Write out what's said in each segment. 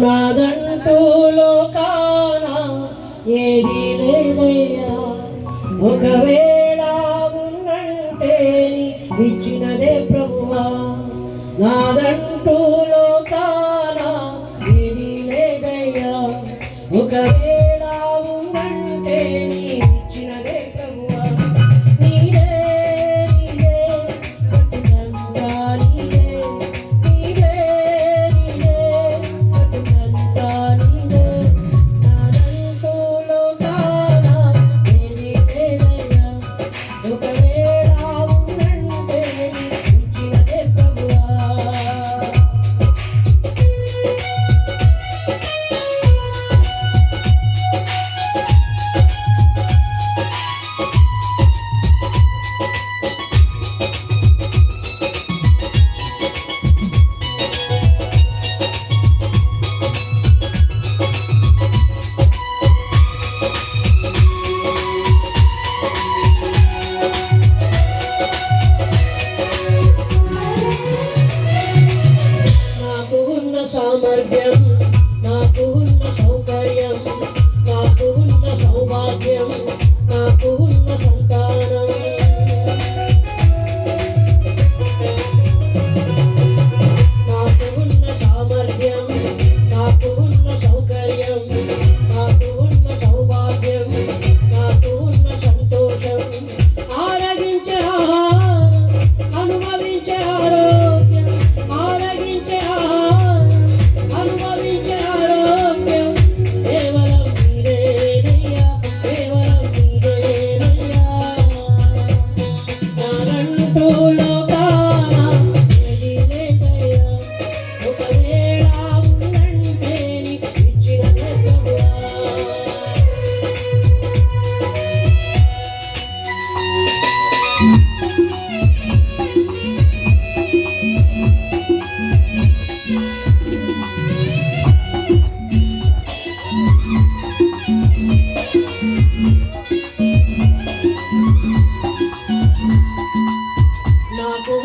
నాదంటూ లోకాన ఏది లేదయ్యా. ఒకవేళ ఉన్నంటే ఇచ్చినదే ప్రభువా. నాదంటూ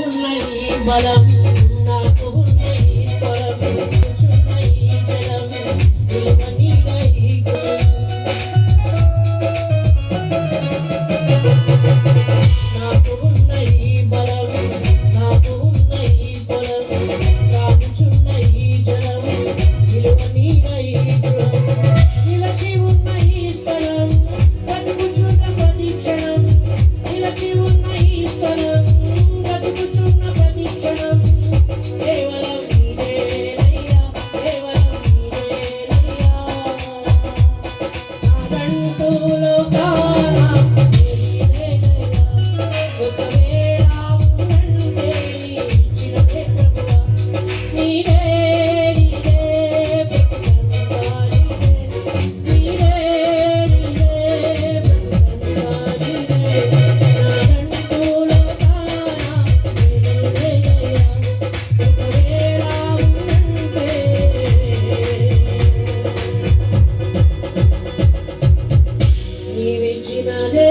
ఉన్నది బలం. నాకు Amen.